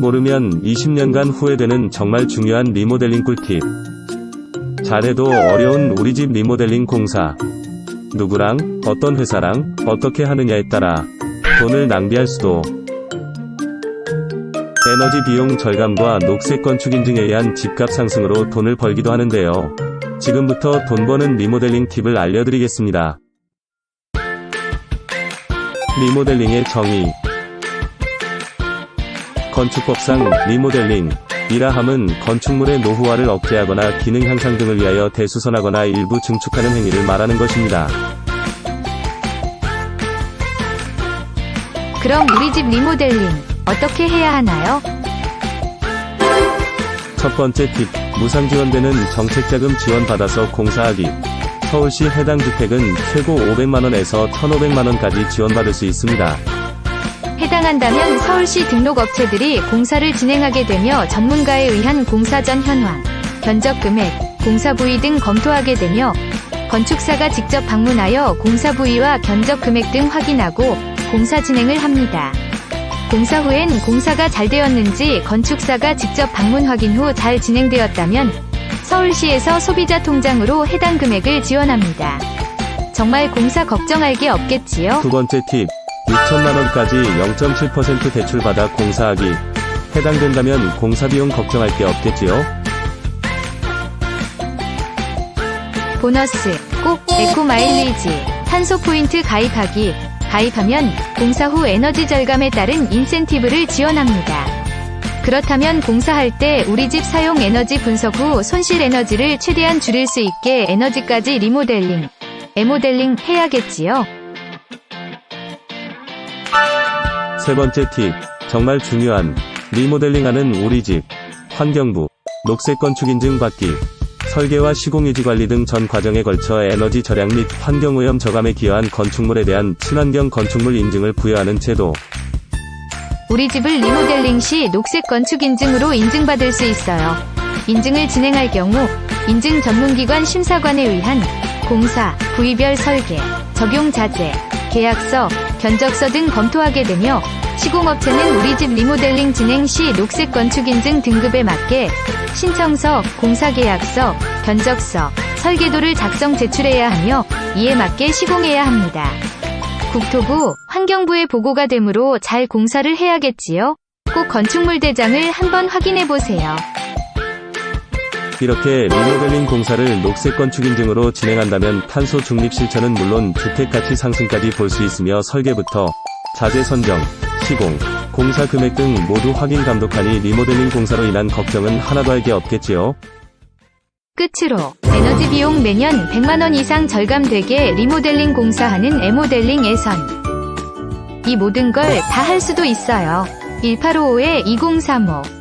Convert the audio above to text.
모르면 20년간 후회되는 정말 중요한 리모델링 꿀팁. 잘해도 어려운 우리 집 리모델링 공사. 누구랑, 어떤 회사랑, 어떻게 하느냐에 따라 돈을 낭비할 수도. 에너지 비용 절감과 녹색 건축 인증에 의한 집값 상승으로 돈을 벌기도 하는데요. 지금부터 돈 버는 리모델링 팁을 알려드리겠습니다. 리모델링의 정의 건축법상 리모델링 이라 함은 건축물의 노후화를 억제하거나 기능 향상 등을 위하여 대수선하거나 일부 증축하는 행위를 말하는 것입니다. 그럼 우리 집 리모델링 어떻게 해야 하나요? 첫 번째 팁, 무상 지원되는 정책자금 지원 받아서 공사하기. 서울시 해당 주택은 최고 500만원에서 1,500만원까지 지원받을 수 있습니다. 해당한다면 서울시 등록 업체들이 공사를 진행하게 되며 전문가에 의한 공사 전 현황, 견적 금액, 공사 부위 등 검토하게 되며 건축사가 직접 방문하여 공사 부위와 견적 금액 등 확인하고 공사 진행을 합니다. 공사 후엔 공사가 잘 되었는지 건축사가 직접 방문 확인 후 잘 진행되었다면 서울시에서 소비자 통장으로 해당 금액을 지원합니다. 정말 공사 걱정할 게 없겠지요? 두 번째 팁, 6천만원까지 0.7% 대출받아 공사하기. 해당된다면 공사비용 걱정할 게 없겠지요? 보너스, 꼭 에코 마일리지, 탄소 포인트 가입하기. 가입하면 공사 후 에너지 절감에 따른 인센티브를 지원합니다. 그렇다면 공사할 때 우리 집 사용 에너지 분석 후 손실 에너지를 최대한 줄일 수 있게 에너지까지 리모델링, 에모델링 해야겠지요? 세 번째 팁, 정말 중요한 리모델링하는 우리 집. 환경부. 녹색 건축 인증 받기. 설계와 시공 유지 관리 등 전 과정에 걸쳐 에너지 절약 및 환경 오염 저감에 기여한 건축물에 대한 친환경 건축물 인증을 부여하는 제도. 우리 집을 리모델링 시 녹색 건축 인증으로 인증받을 수 있어요. 인증을 진행할 경우 인증 전문기관 심사관에 의한 공사, 부위별 설계, 적용 자재, 계약서, 견적서 등 검토하게 되며 시공업체는 우리 집 리모델링 진행 시 녹색 건축 인증 등급에 맞게 신청서, 공사계약서, 견적서, 설계도를 작성 제출해야 하며 이에 맞게 시공해야 합니다. 국토부, 환경부의 보고가 되므로 잘 공사를 해야겠지요? 꼭 건축물 대장을 한번 확인해 보세요. 이렇게 리모델링 공사를 녹색 건축 인증으로 진행한다면 탄소 중립 실천은 물론 주택 가치 상승까지 볼 수 있으며 설계부터 자재 선정, 시공, 공사 금액 등 모두 확인 감독하니 리모델링 공사로 인한 걱정은 하나도 할 게 없겠지요. 끝으로 에너지 비용 매년 100만원 이상 절감되게 리모델링 공사하는 에모델링 예선. 이 모든 걸 다 할 수도 있어요. 1855-2035